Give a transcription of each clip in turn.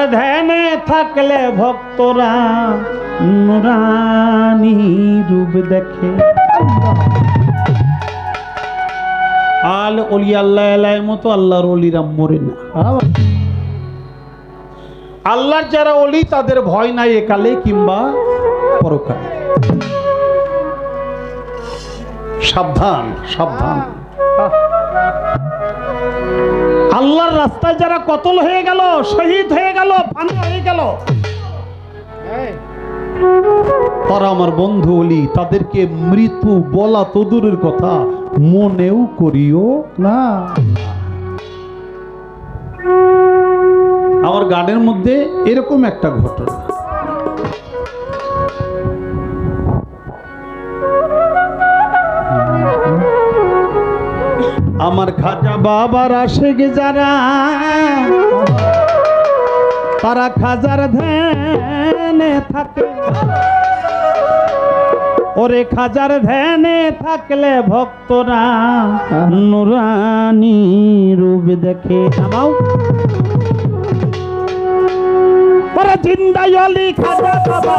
খাজার ধ্যানে থাকলে ভক্তরা নুরানি রূপ দেখে। আল অলি আল্লাহ আল্লাহ মতো আল্লাহর অলিরা মরে না। আল্লাহর যারা অলি, তাদের ভয় নাই একালে কিংবা পরকালে। সাবধান সাবধান। আল্লাহর রাস্তায় যারা কতল হয়ে গেল শহীদ হয়ে গেল হয়ে গেল। তারা আমার বন্ধু অলি তাদেরকে মৃত্যু বলা তদুরের কথা মনেও করিও না। আমার গানের মধ্যে এরকম একটা ঘটনা। আমার খাজা বাবার আশেক যারা, তারা খাজার ধ্যানে থাকে ওরে খাজার ধ্যানে থাকলে ভক্তরা নুরানি রূপ দেখে নামাও। ওরে জিন্দাই অলি খাজা বাবা,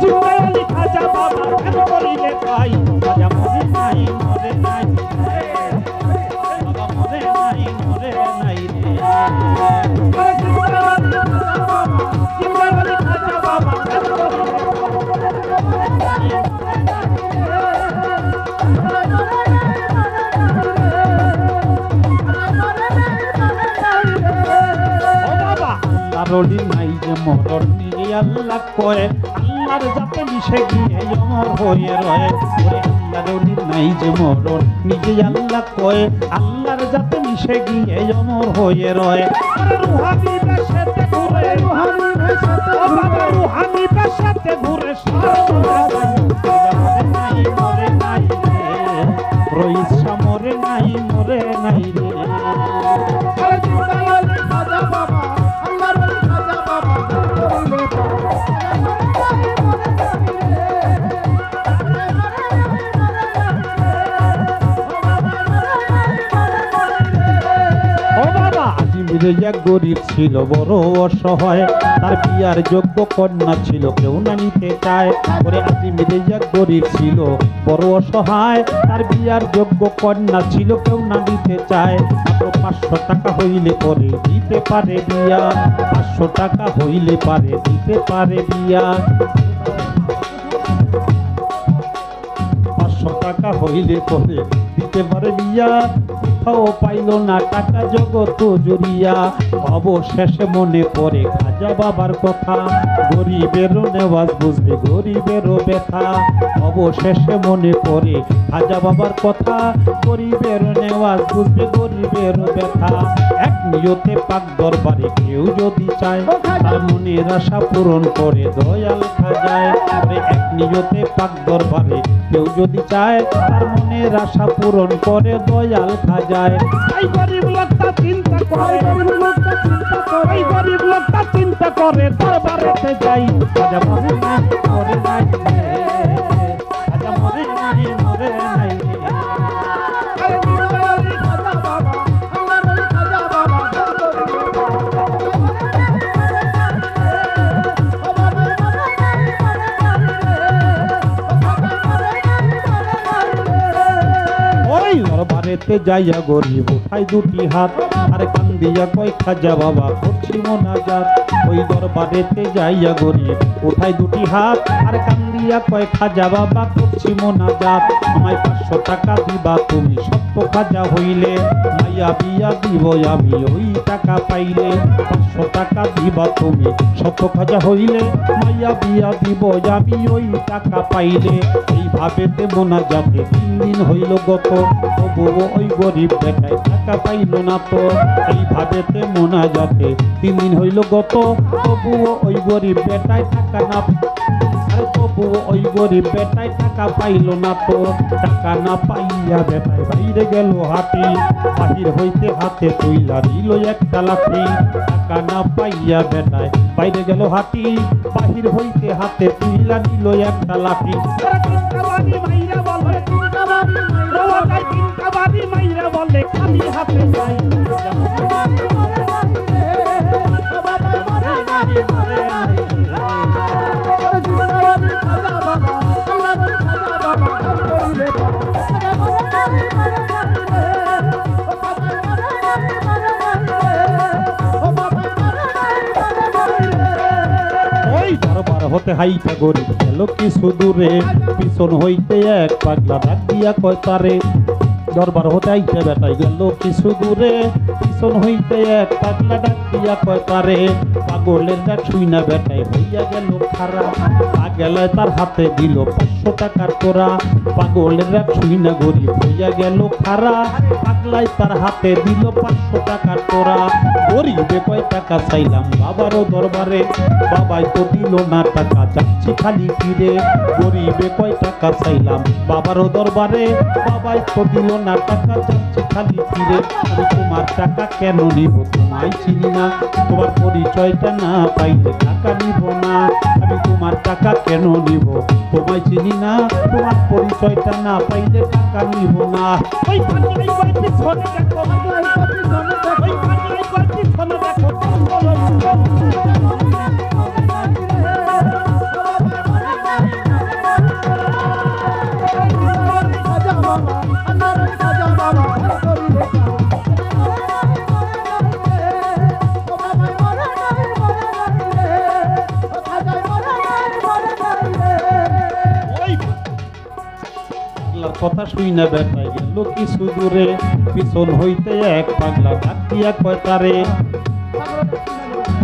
জিন্দাই অলি খাজা বাবা কেন বলিলে তাই খাজা মরে নাই নাই আল্লাহরলি নাই যে মরণ নিজে আল্লাহ কয়ে আল্লাহর যাতে মিশে গিয়ে অমর হয়ে রয়ে ওরে নাই যে মরণ নিজে রুহানি ও বাবা রুহানি বেশাতে ঘুরে মরে আজিমিরে এক গরিব ছিল, বড় অসহায়। তার বিয়ার যোগ্য কন্যা ছিল, কেউ না নিতে চায়। ওরে আজিমিরে এক গরিব ছিল, বড় অসহায়। তার বিয়ার যোগ্য কন্যা ছিল, কেউ না নিতে চায়। পাঁচশো টাকা হইলে পরে দিতে পারে বিয়া। পাঁচশো টাকা হইলে পারে দিতে পারে বিয়া। পাঁচশো টাকা হইলে পরে দিতে পারে বিয়া। কোথাও পাইল না টাকা জগত জুড়িয়া অবশেষে মনে পড়ে খাজা বাবার কথা। গরিবেরও নেওয়াজ বুঝবে গরিবেরও ব্যথা। অবশেষে মনে পড়ে খাজা বাবার কথা। গরিবের নেওয়াজ বুঝবে গরিবের ব্যথা। এক নিয়তে পাক দরবারে কেউ যদি চায় তার মনের আশা পূরণ করে দয়াল খাজায়। এক নিয়তে পাক দরবারে কেউ যদি চায় তার মনের আশা পূরণ করে দয়াল খাজায়। এই গরিব লোকটা চিন্তা করে। এই গরিব লোকটা চিন্তা করে দরবারেতে যাই খাজা মরে নাই মরে নাই রে। মরে নাই মরে নাই রে। আরে দিলওয়ালি খাজা বাবা, আল্লাহর খাজা বাবা, ওই দরবারেতে যাইয়া গরিব উঠাই দুটি হাত আর কান্দিয়া কয় খাজা বাবা করছি মোনাজাত ওই দরবারেতে যাইয়া গরিব উঠাই দুটি হাত আর কান্দিয়া কয় খাজা বাবা করছি মোনাজাত আমায় পাঁচশো টাকা দিবা তুমি। সত্য খাজা হইলে, মাইয়া বিয়া দিব আমি, ওই টাকা পাইলে পাঁচশো টাকা দিবা তুমি। সত্য খাজা হইলে মাইয়া বিয়া দিব আমি, ওই টাকা পাইলে। এইভাবে মোনাজাতে তিন দিন হইল গত, তবুও ওই গরিব বেটায় টাকা পাইল না তো। এইভাবেতে মোনাজাতে তিন দিন হইল গত, তবুও ওই গরিব বেটায় টাকা না বাপু ওই গরিব বেটায় টাকা পাইল না তো। টাকা না পাইয়া বেটায় বাইরে গেল হাতি বাহির হইতে হাতে তুইলা দিল একটা লাঠি। টাকা না পাইয়া বেটায় বাইরে গেল হাতি বাহির হইতে হাতে তুইলা দিল একটা লাঠি। বলে খালি হাতে যাই। হতে হাইটা গরিব গেল কি সুদূরে? পিছন হইতে এক পাগলা ডাক দিয়া কয়, তারে? দরবার হতে হাইটা বেটাই গেল কি সুদূরে? পিছন হইতে এক পাগলা ডাক দিয়া কয়, তারে? পাগলের ছুই না বেটাই হইয়া গেল খারা। পাগলায় তার হাতে দিল পাঁচশো টাকার তোরা। পাগলেরা ছুই না গরিব, হইয়া গেল খারাপ পাগলায় তার হাতে দিল পাঁচশো টাকার তোরা। গরিবে কয় টাকা চাইলাম বাবারও দরবারে। বাবাই তো দিল না টাকা, যাচ্ছি খালি ফিরে। গরিবে কয় টাকা চাইলাম বাবারও দরবারে। বাবাই তো দিল না টাকা, যাচ্ছি খালি ফিরে। আমি তোমার টাকা কেন নিব, তোমায় চিনি না। তোমার পরিচয়টা না পাইলে টাকা নিব না। আমি তোমার টাকা কেন নিব, তোমায় চিনি না। তোমার পরিচয়টা না পাইলে টাকা নিব না। ওই পাগলাই কয় পিছনে দেখো ওই পাগলাই কয় পিছনে দেখো কথা শুই না বেটাই গেল কিছু দূরে পিছন হইতে এক পাগলা ডাকিয়া কয়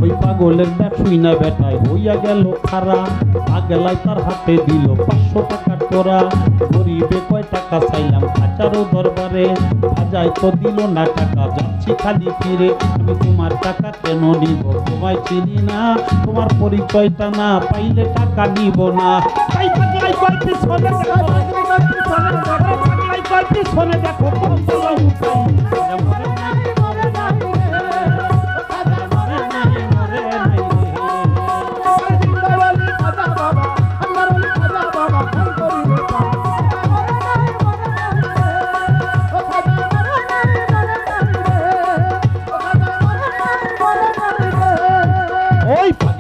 ওই পাগলের ডাক শুই না বেটাই হইয়া গেল খারা পাগলাই তার হাতে দিল পাঁচশো টাকার তোরা গরিবে কয় টাকা চাইলাম হাজারো দরবারে হাজাই তো দিল না টাকা যাচ্ছি খালি ফিরে আমি তোমার টাকা কেন নিব তোমায় চিনি না তোমার পরিচয়টা না পাইলে টাকা নিব না পিছনে দেখো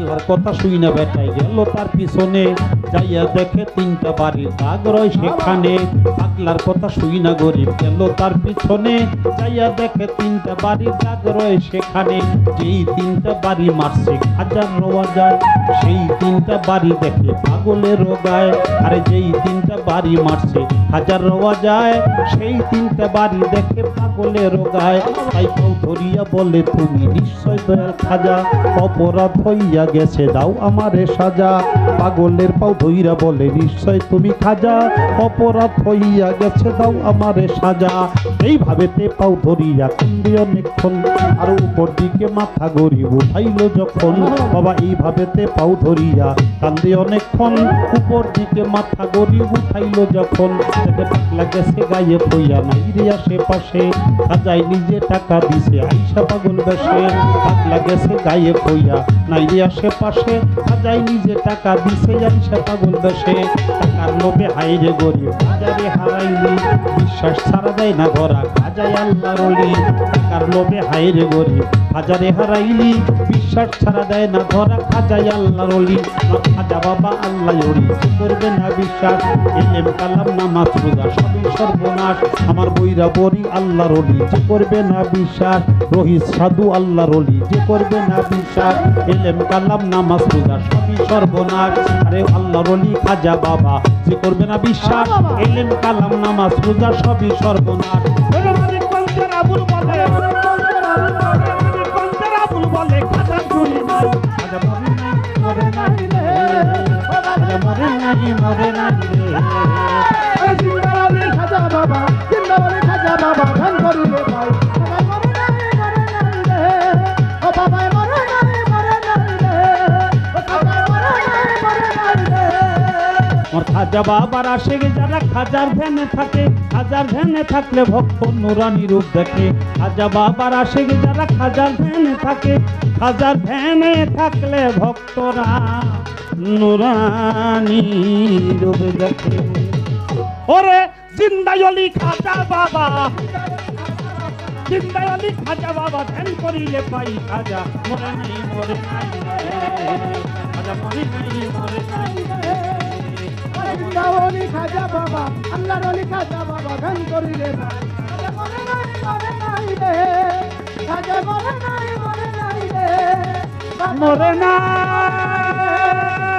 পাগলার কথা শুই না বেটাই গেল তার পিছনে, যাইয়া দেখে তিনটা বাড়ির দাগ রয় সেখানে। পাগলার কথা শুই না গরিব, গেল তার পিছনে। যাইয়া দেখে তিনটা বাড়ির দাগ রয় সেখানে। যেই তিনটা বাড়ি মারছে হাজার রোয়া যায়। সেই তিনটা বাড়ি দেখে পাগলে রোগায় আরে যেই তিনটা বাড়ি মারছে হাজার রোয়া যায়। সেই তিনটা বাড়ি দেখে পাগলে রোগায় তাই কেউ ধরিয়া বলে, তুমি নিশ্চয় দয়াল খাজা, অপরাধ হইয়া গেছে, দাও আমারে সাজা। পাগলের পাও ধইরা বলে, নিশ্চয় তুমি খাজা, অপরাধ হইয়া গেছে দাও আমারে সাজা। এইভাবে তে পাও ধরিয়া কান্দি অনেকক্ষণ আর উপর দিকে মাথা গরিব উঠাইল যখন। বাবা এইভাবে তে পাও ধরিয়া কান্দি অনেকক্ষণ উপর দিকে মাথা গরিব উঠাইল যখন। দেখে পাগলা গেছে গায়ে নাই রে আশেপাশে খাজাই নিজে টাকা দিছে, আইসা পাগল বেশে। পাগলা গেছে গায়ে পইয়া নাই রে আশেপাশে খাজাই নিজে টাকা দিছে, আইসা পাগল বেশে। টাকার লোভে হাইরে গরিব, হাজারে হারাইলি। বিশ্বাস ছাড়া দেয় না ধরা খাজাই আল্লাহ রলি টাকার লোভে হাইরে গরি হাজারে হারাইলি বিশ্বাস ছাড়া দেয় না ধরা খাজাই আল্লাহ রলি খাজা বাবা আল্লাহ রলি করবে না বিশ্বাস? এলেম কালাম নামাজ রোজা সবই সর্বনাশ। আমার বইরা বরি আল্লাহ রলি যে করবে না বিশ্বাস? রহিত সাধু আল্লাহ রলি যে করবে না বিশ্বাস? এলেম কালাম নামাজ রোজা সবই সর্বনাশ। আরে আল্লাহ রলি খাজা বাবা। যে করবে না বিশ্বাস? এলেম কালাম নামাজ রোজা সবই সর্বনাশ। মরে নাই মরে নাই রে। মোর খাজা বাবার আশেক যারা খাজার ধ্যানে থাকে খাজার ধ্যানে থাকলে ভক্ত নুরানি রূপ দেখে। খাজা বাবার আশেক যারা খাজার ধ্যানে থাকে খাজার ধ্যানে থাকলে ভক্তরা নুরানি রূপ দেখে। ওরে জিন্দায়লি খাজা বাবা। জিন্দায়লি খাজা বাবা ধ্যান করিলে পাই খাজা। মরে নাই মরে নাই খাজা মরে নাই মরে নাই খাজা বাবা আল্লাহর অলি খাজা বাবা গান করিলে খাজা। মরে নাই মরে নাই রে। খাজা মরে নাই মরে নাই রে। মরে না খাজা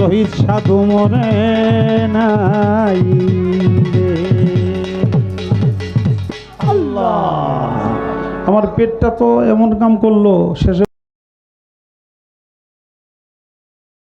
রোহিত সাধু মরে নাই আমার পেটটা তো এমন কাম করল শেষে